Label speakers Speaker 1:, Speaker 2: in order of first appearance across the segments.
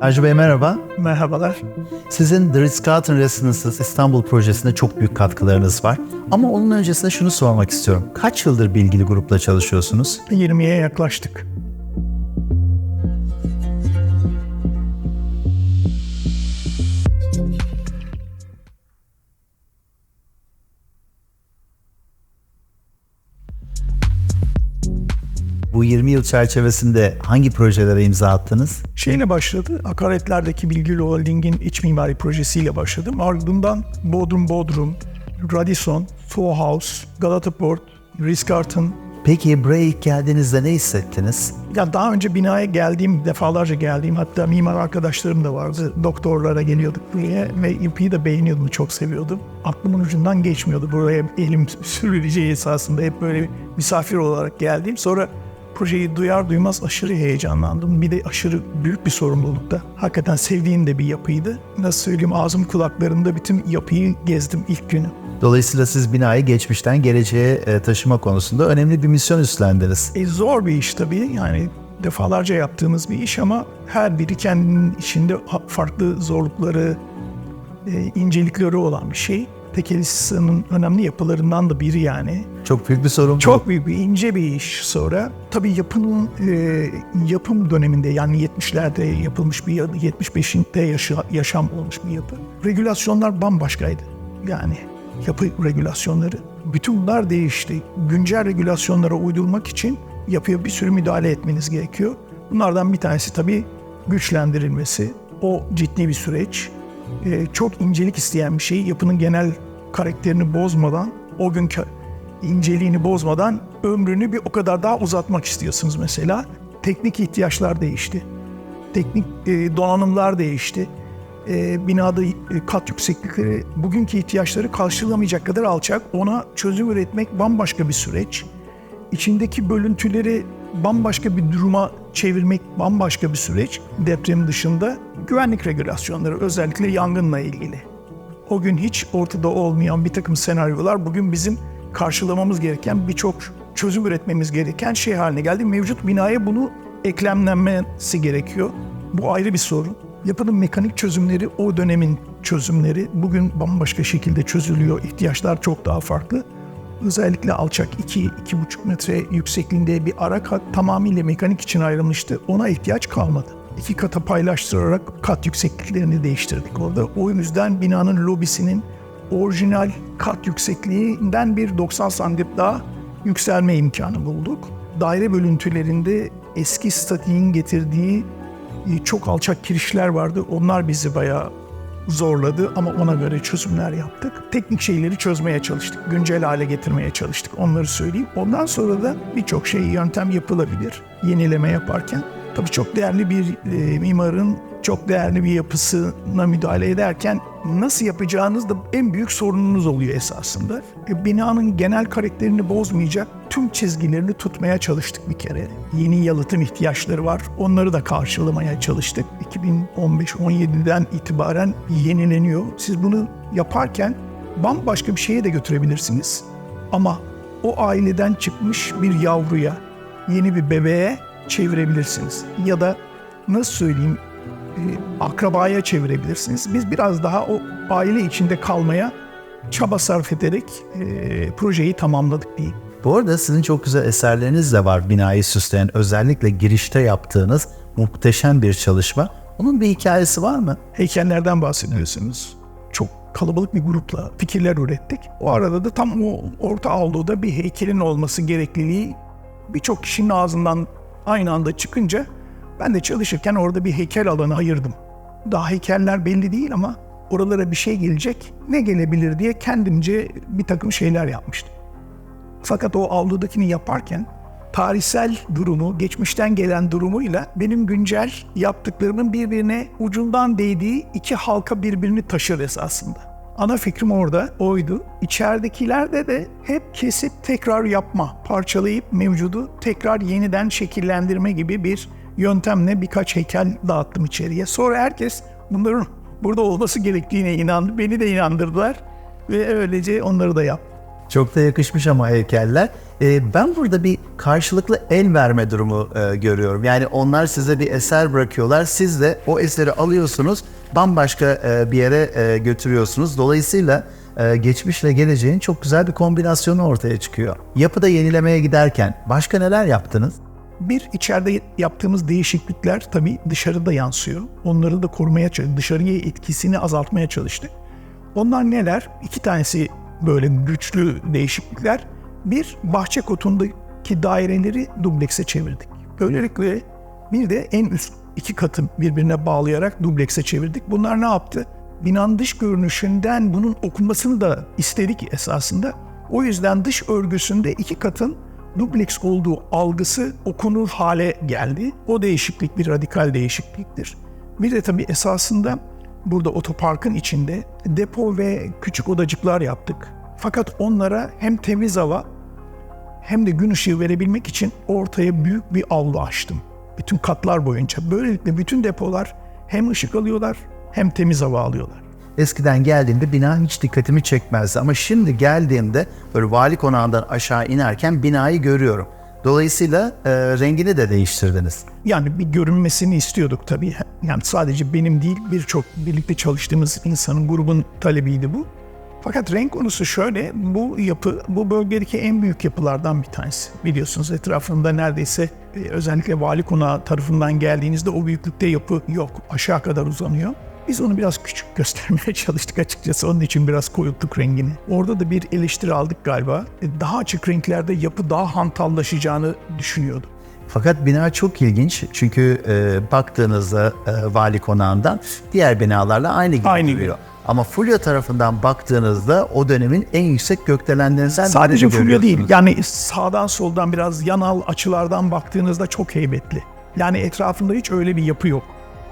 Speaker 1: Ercü Bey merhaba.
Speaker 2: Merhabalar.
Speaker 1: Sizin The Ritz-Carlton Residences İstanbul projesinde çok büyük katkılarınız var. Ama onun öncesinde şunu sormak istiyorum. Kaç yıldır bir ilgili grupla çalışıyorsunuz?
Speaker 2: 20'ye yaklaştık.
Speaker 1: Bu 20 yıl çerçevesinde hangi projelere imza attınız?
Speaker 2: Şeyle başladı. Akaretlerdeki Bilgili Holding'in iç mimari projesiyle başladım. Ardından Bodrum Bodrum, Radisson, Soho House, Galata Port, Ritz-Carlton.
Speaker 1: Peki buraya ilk geldiğinizde ne hissettiniz?
Speaker 2: Ya daha önce binaya geldiğim, defalarca geldiğim hatta mimar arkadaşlarım da vardı. Doktorlara geliyorduk buraya ve yapıyı da beğeniyordum, çok seviyordum. Aklımın ucundan geçmiyordu buraya elim sürüleceği esasında. Hep böyle misafir olarak geldiğim. Sonra projeyi duyar duymaz aşırı heyecanlandım. Bir de aşırı büyük bir sorumlulukta. Hakikaten sevdiğim de bir yapıydı. Nasıl söyleyeyim ağzım kulaklarında bütün yapıyı gezdim ilk günü.
Speaker 1: Dolayısıyla siz binayı geçmişten geleceğe e, taşıma konusunda önemli bir misyon üstlendiniz.
Speaker 2: E, zor bir iş tabii. Yani defalarca yaptığımız bir iş ama her biri kendinin içinde farklı zorlukları, e, incelikleri olan bir şey. Tekelisa'nın önemli yapılarından da biri yani.
Speaker 1: Çok büyük bir sorumluluk.
Speaker 2: Çok büyük bir ince bir iş sonra. Tabii yapının e, yapım döneminde yani 70'lerde yapılmış bir yapı, 75'inde yaşa- yaşam olmuş bir yapı. Regülasyonlar bambaşkaydı. Yani yapı regülasyonları. Bütün bunlar değişti. Güncel regülasyonlara uydurmak için yapıya bir sürü müdahale etmeniz gerekiyor. Bunlardan bir tanesi tabii güçlendirilmesi. O ciddi bir süreç. E, çok incelik isteyen bir şey. Yapının genel karakterini bozmadan, o günkü inceliğini bozmadan ömrünü bir o kadar daha uzatmak istiyorsunuz mesela. Teknik ihtiyaçlar değişti. Teknik e, donanımlar değişti. E, binada e, kat yükseklikleri bugünkü ihtiyaçları karşılamayacak kadar alçak. Ona çözüm üretmek bambaşka bir süreç. İçindeki bölüntüleri bambaşka bir duruma çevirmek bambaşka bir süreç. Deprem dışında güvenlik regülasyonları özellikle yangınla ilgili o gün hiç ortada olmayan bir takım senaryolar bugün bizim karşılamamız gereken birçok çözüm üretmemiz gereken şey haline geldi. Mevcut binaya bunu eklemlenmesi gerekiyor. Bu ayrı bir sorun. Yapının mekanik çözümleri o dönemin çözümleri bugün bambaşka şekilde çözülüyor. İhtiyaçlar çok daha farklı. Özellikle alçak 2-2,5 metre yüksekliğinde bir ara kat tamamıyla mekanik için ayrılmıştı. Ona ihtiyaç kalmadı. İki kata paylaştırarak kat yüksekliklerini değiştirdik orada. O yüzden binanın lobisinin orijinal kat yüksekliğinden bir 90 santim daha yükselme imkanı bulduk. Daire bölüntülerinde eski statiğin getirdiği e, çok alçak kirişler vardı. Onlar bizi bayağı zorladı ama ona göre çözümler yaptık. Teknik şeyleri çözmeye çalıştık. Güncel hale getirmeye çalıştık. Onları söyleyeyim. Ondan sonra da birçok şey yöntem yapılabilir. Yenileme yaparken. Tabii çok değerli bir e, mimarın çok değerli bir yapısına müdahale ederken nasıl yapacağınız da en büyük sorununuz oluyor esasında. E, binanın genel karakterini bozmayacak tüm çizgilerini tutmaya çalıştık bir kere. Yeni yalıtım ihtiyaçları var. Onları da karşılamaya çalıştık. 2015-17'den itibaren yenileniyor. Siz bunu yaparken bambaşka bir şeye de götürebilirsiniz. Ama o aileden çıkmış bir yavruya, yeni bir bebeğe çevirebilirsiniz. Ya da nasıl söyleyeyim akrabaya çevirebilirsiniz. Biz biraz daha o aile içinde kalmaya çaba sarf ederek e, projeyi tamamladık diyeyim.
Speaker 1: Bu arada sizin çok güzel eserleriniz de var binayı süsleyen. Özellikle girişte yaptığınız muhteşem bir çalışma. Onun bir hikayesi var mı?
Speaker 2: Heykellerden bahsediyorsunuz. Çok kalabalık bir grupla fikirler ürettik. O arada da tam o orta avluda bir heykelin olması gerekliliği birçok kişinin ağzından aynı anda çıkınca ben de çalışırken orada bir heykel alanı ayırdım. Daha heykeller belli değil ama oralara bir şey gelecek, ne gelebilir diye kendimce bir takım şeyler yapmıştım. Fakat o avludakini yaparken tarihsel durumu, geçmişten gelen durumuyla benim güncel yaptıklarımın birbirine ucundan değdiği iki halka birbirini taşır esasında. Ana fikrim orada oydu. İçeridekilerde de hep kesip tekrar yapma, parçalayıp mevcudu tekrar yeniden şekillendirme gibi bir yöntemle birkaç heykel dağıttım içeriye. Sonra herkes bunların burada olması gerektiğine inandı. Beni de inandırdılar ve öylece onları da yaptım.
Speaker 1: Çok da yakışmış ama heykeller. Ee, ben burada bir karşılıklı el verme durumu e, görüyorum. Yani onlar size bir eser bırakıyorlar. Siz de o eseri alıyorsunuz, bambaşka e, bir yere e, götürüyorsunuz. Dolayısıyla e, geçmişle geleceğin çok güzel bir kombinasyonu ortaya çıkıyor. Yapıda yenilemeye giderken başka neler yaptınız?
Speaker 2: Bir, içeride yaptığımız değişiklikler tabii dışarıda yansıyor. Onları da korumaya çalıştık. Dışarıya etkisini azaltmaya çalıştık. Onlar neler? İki tanesi böyle güçlü değişiklikler. Bir, bahçe kotundaki daireleri dublekse çevirdik. Böylelikle bir de en üst iki katı birbirine bağlayarak dublekse çevirdik. Bunlar ne yaptı? Binanın dış görünüşünden bunun okunmasını da istedik esasında. O yüzden dış örgüsünde iki katın dubleks olduğu algısı okunur hale geldi. O değişiklik bir radikal değişikliktir. Bir de tabii esasında burada otoparkın içinde depo ve küçük odacıklar yaptık. Fakat onlara hem temiz hava hem de gün ışığı verebilmek için ortaya büyük bir avlu açtım. Bütün katlar boyunca. Böylelikle bütün depolar hem ışık alıyorlar hem temiz hava alıyorlar.
Speaker 1: Eskiden geldiğimde bina hiç dikkatimi çekmezdi ama şimdi geldiğimde böyle vali konağından aşağı inerken binayı görüyorum. Dolayısıyla e, rengini de değiştirdiniz.
Speaker 2: Yani bir görünmesini istiyorduk tabii. Yani sadece benim değil birçok birlikte çalıştığımız insanın grubun talebiydi bu. Fakat renk konusu şöyle, bu yapı bu bölgedeki en büyük yapılardan bir tanesi. Biliyorsunuz etrafında neredeyse e, özellikle vali konağı tarafından geldiğinizde o büyüklükte yapı yok. Aşağı kadar uzanıyor. Biz onu biraz küçük göstermeye çalıştık açıkçası. Onun için biraz koyulttuk rengini. Orada da bir eleştiri aldık galiba. E, Daha açık renklerde yapı daha hantallaşacağını düşünüyordum.
Speaker 1: Fakat bina çok ilginç çünkü e, baktığınızda e, vali konağından diğer binalarla aynı gibi
Speaker 2: Aynı
Speaker 1: duruyor. Ama Fulya tarafından baktığınızda o dönemin en yüksek gökdelenlerinden
Speaker 2: Sadece fulya değil. Yani sağdan soldan biraz yanal açılardan baktığınızda çok heybetli. Yani etrafında hiç öyle bir yapı yok.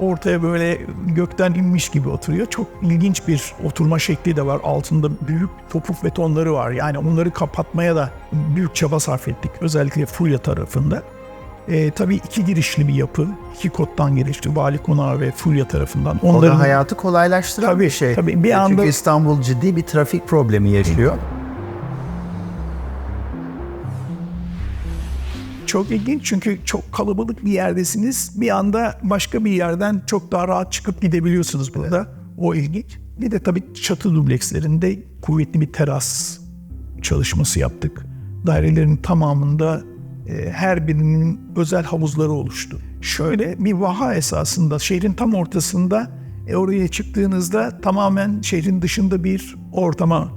Speaker 2: Ortaya böyle gökten inmiş gibi oturuyor. Çok ilginç bir oturma şekli de var. Altında büyük topuk betonları var. Yani onları kapatmaya da büyük çaba sarf ettik. Özellikle Fulya tarafında. Ee, tabii iki girişli bir yapı. iki kottan girişli. Vali Konağı ve Fulya tarafından.
Speaker 1: O da hayatı kolaylaştıran
Speaker 2: Tabii,
Speaker 1: bir şey.
Speaker 2: tabii. Bir
Speaker 1: Çünkü
Speaker 2: anda-
Speaker 1: İstanbul ciddi bir trafik problemi yaşıyor.
Speaker 2: Çok ilginç çünkü çok kalabalık bir yerdesiniz. Bir anda başka bir yerden çok daha rahat çıkıp gidebiliyorsunuz burada. O ilginç. Bir de tabii çatı dublekslerinde kuvvetli bir teras çalışması yaptık. Dairelerin tamamında e, her birinin özel havuzları oluştu. Şöyle bir vaha esasında şehrin tam ortasında e, oraya çıktığınızda tamamen şehrin dışında bir ortama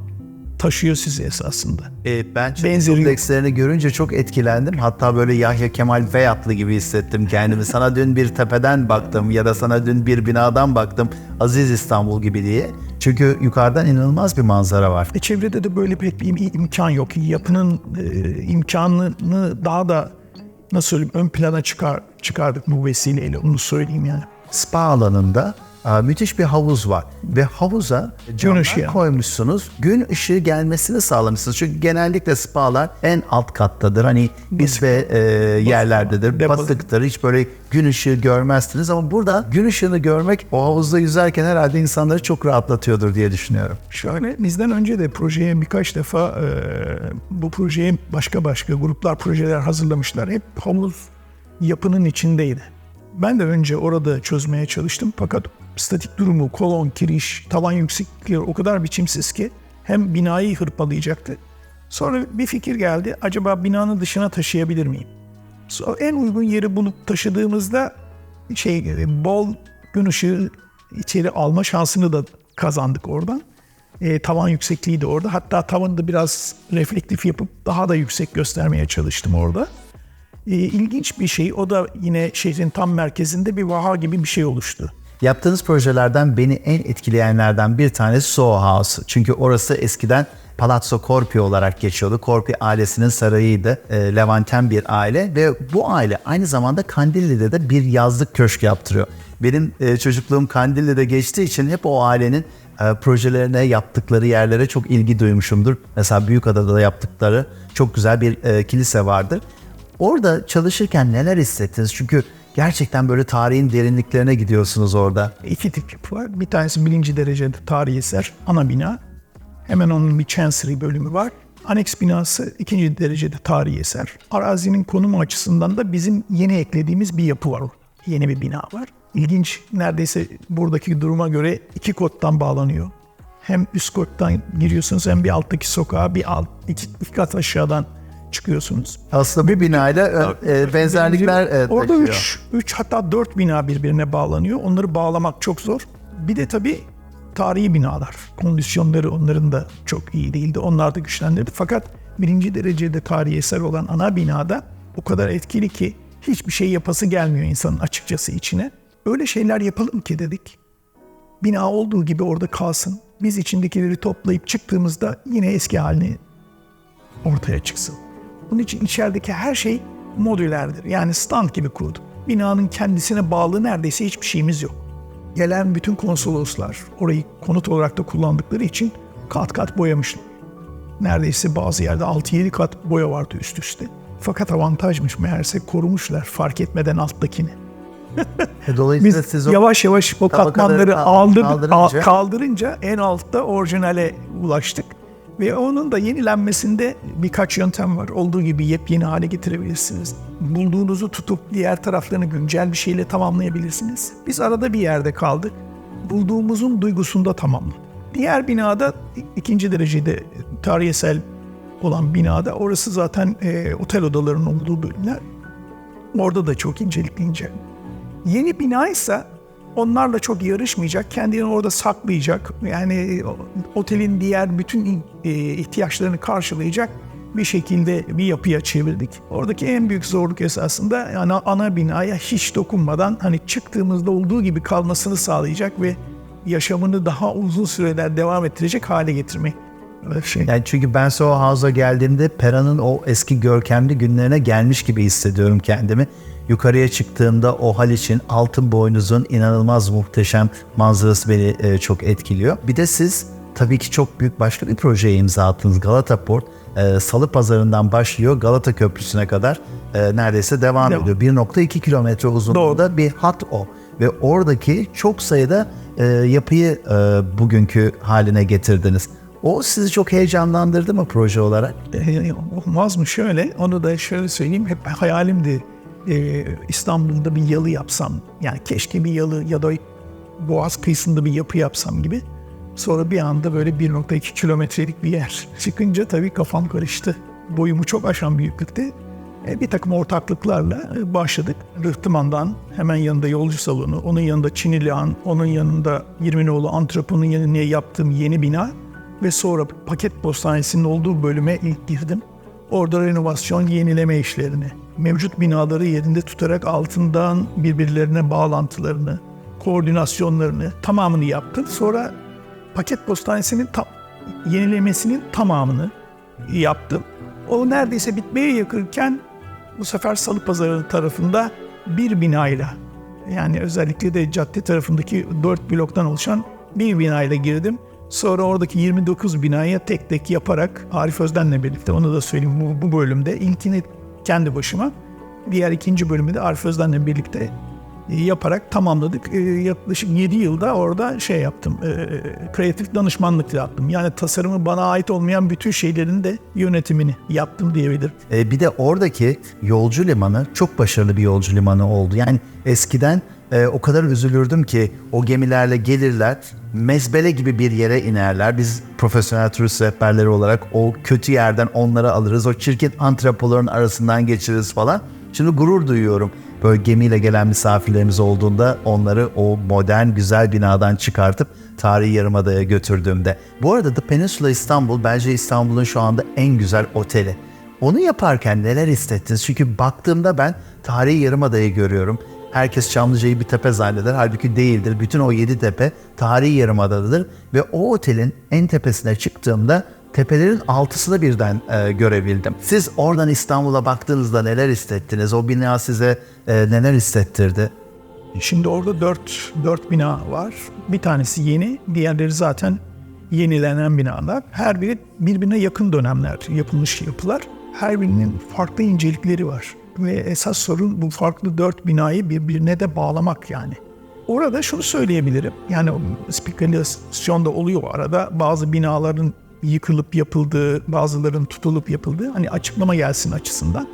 Speaker 2: taşıyor sizi esasında.
Speaker 1: E, ben
Speaker 2: Benzeri
Speaker 1: komplekslerini görünce çok etkilendim. Hatta böyle Yahya Kemal Beyatlı gibi hissettim kendimi. Sana dün bir tepeden baktım ya da sana dün bir binadan baktım. Aziz İstanbul gibi diye. Çünkü yukarıdan inanılmaz bir manzara var.
Speaker 2: E çevrede de böyle pek bir im- imkan yok. Yapının e, imkanını daha da nasıl söyleyeyim ön plana çıkar çıkardık bu vesileyle onu söyleyeyim yani.
Speaker 1: Spa alanında müthiş bir havuz var. Ve havuza camlar
Speaker 2: ışığı.
Speaker 1: koymuşsunuz. Gün ışığı gelmesini sağlamışsınız. Çünkü genellikle spalar en alt kattadır. Hani biz ve e, yerlerdedir. Batıktır. Hiç böyle gün ışığı görmezsiniz. Ama burada gün ışığını görmek o havuzda yüzerken herhalde insanları çok rahatlatıyordur diye düşünüyorum.
Speaker 2: Şöyle bizden önce de projeye birkaç defa e, bu projeye başka başka gruplar projeler hazırlamışlar. Hep havuz yapının içindeydi. Ben de önce orada çözmeye çalıştım fakat statik durumu, kolon, kiriş, tavan yükseklikleri o kadar biçimsiz ki hem binayı hırpalayacaktı. Sonra bir fikir geldi. Acaba binanın dışına taşıyabilir miyim? Sonra en uygun yeri bulup taşıdığımızda şey e, bol gün ışığı içeri alma şansını da kazandık oradan. E, tavan yüksekliği de orada. Hatta tavanı da biraz reflektif yapıp daha da yüksek göstermeye çalıştım orada. E, ilginç bir şey. O da yine şehrin tam merkezinde bir vaha gibi bir şey oluştu.
Speaker 1: Yaptığınız projelerden beni en etkileyenlerden bir tanesi Soho House. Çünkü orası eskiden Palazzo Corpi olarak geçiyordu. Corpi ailesinin sarayıydı. E, Levanten bir aile ve bu aile aynı zamanda Kandilli'de de bir yazlık köşk yaptırıyor. Benim e, çocukluğum Kandilli'de geçtiği için hep o ailenin e, projelerine, yaptıkları yerlere çok ilgi duymuşumdur. Mesela Büyükada'da da yaptıkları çok güzel bir e, kilise vardır. Orada çalışırken neler hissettiniz? Çünkü gerçekten böyle tarihin derinliklerine gidiyorsunuz orada.
Speaker 2: İki tip yapı var. Bir tanesi birinci derecede tarihi eser, ana bina. Hemen onun bir chancery bölümü var. Aneks binası ikinci derecede tarihi eser. Arazinin konumu açısından da bizim yeni eklediğimiz bir yapı var. Yeni bir bina var. İlginç, neredeyse buradaki duruma göre iki kottan bağlanıyor. Hem üst kottan giriyorsunuz hem bir alttaki sokağa bir alt, iki, iki kat aşağıdan çıkıyorsunuz.
Speaker 1: Aslında bu binayla e, benzerlikler e,
Speaker 2: Orada
Speaker 1: taşıyor.
Speaker 2: 3 3 hatta 4 bina birbirine bağlanıyor. Onları bağlamak çok zor. Bir de tabii tarihi binalar. Kondisyonları onların da çok iyi değildi. Onlar da güçlendirdi. Fakat birinci derecede tarihi eser olan ana binada o kadar etkili ki hiçbir şey yapası gelmiyor insanın açıkçası içine. Öyle şeyler yapalım ki dedik. Bina olduğu gibi orada kalsın. Biz içindekileri toplayıp çıktığımızda yine eski haline ortaya çıksın. Bunun için içerideki her şey modülerdir. Yani stand gibi kurduk. Binanın kendisine bağlı neredeyse hiçbir şeyimiz yok. Gelen bütün konsoloslar orayı konut olarak da kullandıkları için kat kat boyamışlar. Neredeyse bazı yerde 6-7 kat boya vardı üst üste. Fakat avantajmış meğerse korumuşlar fark etmeden alttakini.
Speaker 1: E, Dolayısıyla
Speaker 2: Biz
Speaker 1: siz o
Speaker 2: yavaş yavaş o katmanları aldır,
Speaker 1: kaldırınca-
Speaker 2: al- kaldırınca en altta orijinale ulaştık. Ve onun da yenilenmesinde birkaç yöntem var. Olduğu gibi yepyeni hale getirebilirsiniz. Bulduğunuzu tutup diğer taraflarını güncel bir şeyle tamamlayabilirsiniz. Biz arada bir yerde kaldık. Bulduğumuzun duygusunda tamamladık. Diğer binada ikinci derecede tarihsel olan binada orası zaten e, otel odalarının olduğu bölümler. Orada da çok incelikli ince. Yeni bina ise onlarla çok yarışmayacak, kendini orada saklayacak. Yani otelin diğer bütün e, ihtiyaçlarını karşılayacak bir şekilde bir yapıya çevirdik. Oradaki en büyük zorluk esasında yani ana binaya hiç dokunmadan hani çıktığımızda olduğu gibi kalmasını sağlayacak ve yaşamını daha uzun süreler devam ettirecek hale getirmek. Şey.
Speaker 1: Yani çünkü ben Soho House'a geldiğimde Pera'nın o eski görkemli günlerine gelmiş gibi hissediyorum kendimi. Yukarıya çıktığımda o Haliç'in altın boynuzun inanılmaz muhteşem manzarası beni e, çok etkiliyor. Bir de siz tabii ki çok büyük başka bir projeye imza attınız. Galata Port e, Salı Pazarı'ndan başlıyor Galata Köprüsü'ne kadar e, neredeyse devam,
Speaker 2: Devam.
Speaker 1: ediyor. 1.2 kilometre uzunluğunda bir hat o. Ve oradaki çok sayıda e, yapıyı e, bugünkü haline getirdiniz. O sizi çok heyecanlandırdı mı proje olarak?
Speaker 2: E, olmaz mı şöyle onu da şöyle söyleyeyim hep hayalimdi e, İstanbul'da bir yalı yapsam yani keşke bir yalı ya da Boğaz kıyısında bir yapı yapsam gibi sonra bir anda böyle 1.2 kilometrelik bir yer çıkınca tabii kafam karıştı boyumu çok aşan büyüklükte E, bir takım ortaklıklarla e, başladık. Rıhtıman'dan hemen yanında yolcu salonu, onun yanında Çinili Han, onun yanında 20 nolu antreponun yanına yaptığım yeni bina ve sonra paket postanesinin olduğu bölüme ilk girdim. Orada renovasyon, yenileme işlerini, mevcut binaları yerinde tutarak altından birbirlerine bağlantılarını, koordinasyonlarını tamamını yaptım. Sonra paket postanesinin tam, yenilemesinin tamamını yaptım. O neredeyse bitmeye yakınken bu sefer Salı Pazarı tarafında bir binayla yani özellikle de cadde tarafındaki dört bloktan oluşan bir binayla girdim. Sonra oradaki 29 binaya tek tek yaparak Arif Özden'le birlikte onu da söyleyeyim bu, bu bölümde. ilkini kendi başıma, diğer ikinci bölümü de Arif Özden'le birlikte e, yaparak tamamladık. E, yaklaşık 7 yılda orada şey yaptım, e, kreatif danışmanlık yaptım. Yani tasarımı bana ait olmayan bütün şeylerin de yönetimini yaptım diyebilirim.
Speaker 1: Bir de oradaki yolcu limanı çok başarılı bir yolcu limanı oldu. Yani eskiden e, o kadar üzülürdüm ki o gemilerle gelirler, mezbele gibi bir yere inerler. Biz profesyonel turist rehberleri olarak o kötü yerden onları alırız. O çirkin antrepoların arasından geçiririz falan. Şimdi gurur duyuyorum. Böyle gemiyle gelen misafirlerimiz olduğunda onları o modern güzel binadan çıkartıp tarihi yarımadaya götürdüğümde. Bu arada The Peninsula İstanbul bence İstanbul'un şu anda en güzel oteli. Onu yaparken neler hissettiniz? Çünkü baktığımda ben tarihi yarımadayı görüyorum. Herkes Çamlıca'yı bir tepe zanneder. Halbuki değildir. Bütün o yedi tepe tarihi yarımadadır. Ve o otelin en tepesine çıktığımda tepelerin altısını birden e, görebildim. Siz oradan İstanbul'a baktığınızda neler hissettiniz? O bina size e, neler hissettirdi?
Speaker 2: Şimdi orada dört, dört bina var. Bir tanesi yeni, diğerleri zaten yenilenen binalar. Her biri birbirine yakın dönemler yapılmış yapılar. Her birinin farklı incelikleri var. Esas sorun bu farklı dört binayı birbirine de bağlamak yani. Orada şunu söyleyebilirim. Yani spekülasyon da oluyor arada. Bazı binaların yıkılıp yapıldığı, bazılarının tutulup yapıldığı hani açıklama gelsin açısından.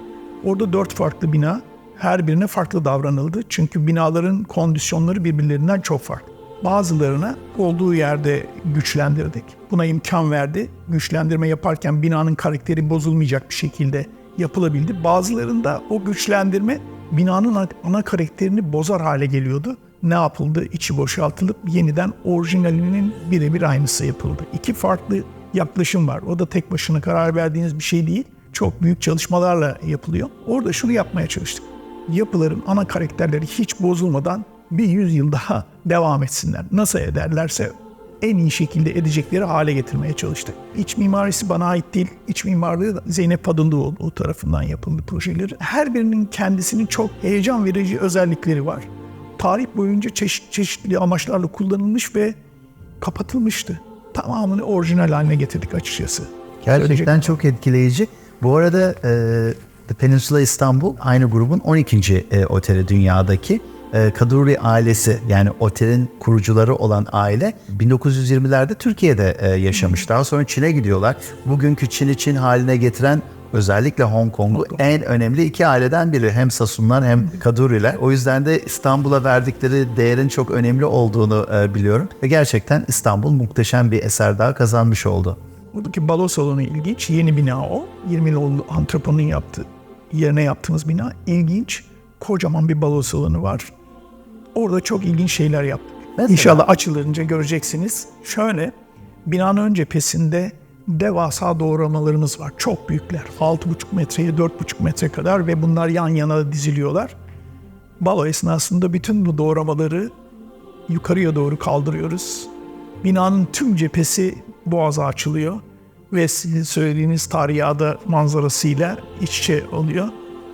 Speaker 2: Orada dört farklı bina her birine farklı davranıldı. Çünkü binaların kondisyonları birbirlerinden çok farklı. Bazılarına olduğu yerde güçlendirdik. Buna imkan verdi. Güçlendirme yaparken binanın karakteri bozulmayacak bir şekilde yapılabildi. Bazılarında o güçlendirme binanın ana karakterini bozar hale geliyordu. Ne yapıldı? İçi boşaltılıp yeniden orijinalinin birebir aynısı yapıldı. İki farklı yaklaşım var. O da tek başına karar verdiğiniz bir şey değil. Çok büyük çalışmalarla yapılıyor. Orada şunu yapmaya çalıştık. Yapıların ana karakterleri hiç bozulmadan bir yüzyıl daha devam etsinler. Nasıl ederlerse en iyi şekilde edecekleri hale getirmeye çalıştık. İç mimarisi bana ait değil. İç mimarlığı Zeynep Padındıoğlu tarafından yapıldı projeleri. Her birinin kendisinin çok heyecan verici özellikleri var. Tarih boyunca çeşit, çeşitli amaçlarla kullanılmış ve kapatılmıştı. Tamamını orijinal haline getirdik açıkçası.
Speaker 1: Gerçekten çok etkileyici. Bu arada e, The Peninsula İstanbul aynı grubun 12. E, oteli dünyadaki. E, Kaduri ailesi yani otelin kurucuları olan aile 1920'lerde Türkiye'de e, yaşamış. Daha sonra Çin'e gidiyorlar. Bugünkü Çin'i Çin haline getiren özellikle Hong Kong'u en önemli iki aileden biri. Hem Sasunlar hem Kaduriler. O yüzden de İstanbul'a verdikleri değerin çok önemli olduğunu e, biliyorum. Ve gerçekten İstanbul muhteşem bir eser daha kazanmış oldu.
Speaker 2: Buradaki balo salonu ilginç. Yeni bina o. 20 yıllık antreponun yaptığı yerine yaptığımız bina ilginç. Kocaman bir balo salonu var. Orada çok ilginç şeyler yaptık.
Speaker 1: Mesela?
Speaker 2: İnşallah açılınca göreceksiniz. Şöyle binanın ön cephesinde devasa doğramalarımız var. Çok büyükler. 6,5 metreye 4,5 metre kadar ve bunlar yan yana diziliyorlar. Balo esnasında bütün bu doğramaları yukarıya doğru kaldırıyoruz. Binanın tüm cephesi boğaza açılıyor ve sizin söylediğiniz tarihada manzarasıyla iç içe oluyor.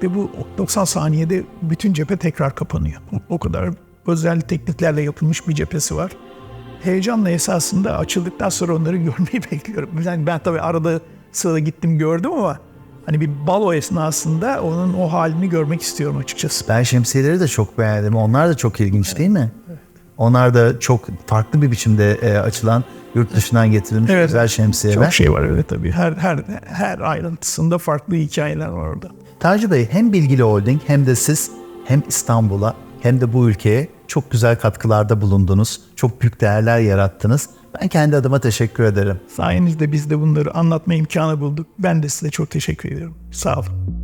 Speaker 2: Ve bu 90 saniyede bütün cephe tekrar kapanıyor. O kadar özel tekniklerle yapılmış bir cephesi var. Heyecanla esasında açıldıktan sonra onları görmeyi bekliyorum. Yani ben tabii arada sırada gittim gördüm ama hani bir balo esnasında onun o halini görmek istiyorum açıkçası.
Speaker 1: Ben şemsiyeleri de çok beğendim. Onlar da çok ilginç değil mi? Onlar da çok farklı bir biçimde e, açılan yurt dışından getirilmiş
Speaker 2: Evet.
Speaker 1: güzel şemsiyeler.
Speaker 2: Çok şey var öyle tabii. Her her her ayrıntısında farklı hikayeler var orada.
Speaker 1: Taci Bey hem Bilgili Holding hem de siz hem İstanbul'a hem de bu ülkeye çok güzel katkılarda bulundunuz. Çok büyük değerler yarattınız. Ben kendi adıma teşekkür ederim.
Speaker 2: Sayenizde biz de bunları anlatma imkanı bulduk. Ben de size çok teşekkür ediyorum. Sağ olun.